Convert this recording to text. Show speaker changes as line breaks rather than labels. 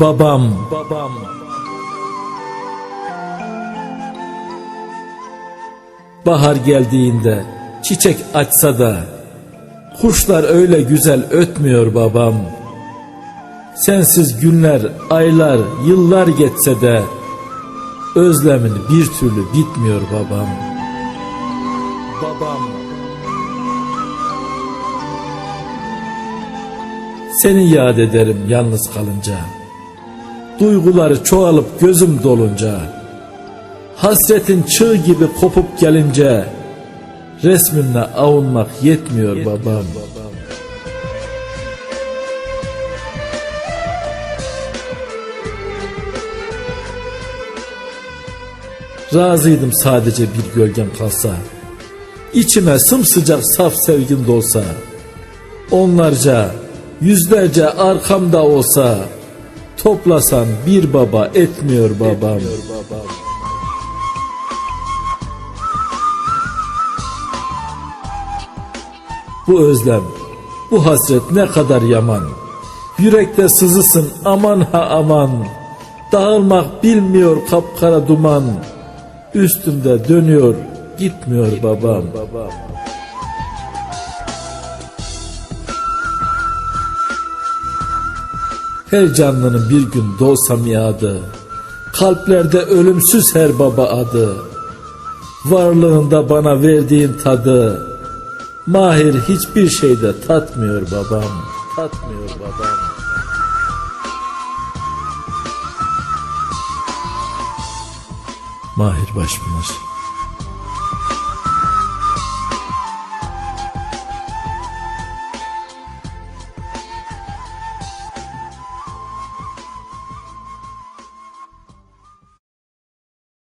babam, babam. Bahar geldiğinde çiçek açsa da kuşlar öyle güzel ötmüyor babam. Sensiz günler, aylar, yıllar geçse de özlemin bir türlü bitmiyor babam. Babam. Seni yad ederim yalnız kalınca. Duyguları çoğalıp gözüm dolunca. Hasretin çığ gibi kopup gelince resminle avunmak yetmiyor babam. Razıydım sadece bir gölgen kalsa. İçime sımsıcak saf sevgin dolsa. Onlarca, yüzlerce arkamda olsa. Toplasan bir baba etmiyor babam. Bu özlem, bu hasret ne kadar yaman. Yürekte sızısın aman ha aman. Dağılmak bilmiyor kapkara duman. Üstümde dönüyor gitmiyor babam. Her canlının bir gün doğsa miadı. Kalplerde ölümsüz her baba adı. Varlığında bana verdiğin tadı. Mahir hiçbir şeyde tatmıyor babam. Tatmıyor babam. Mahir Başpınar.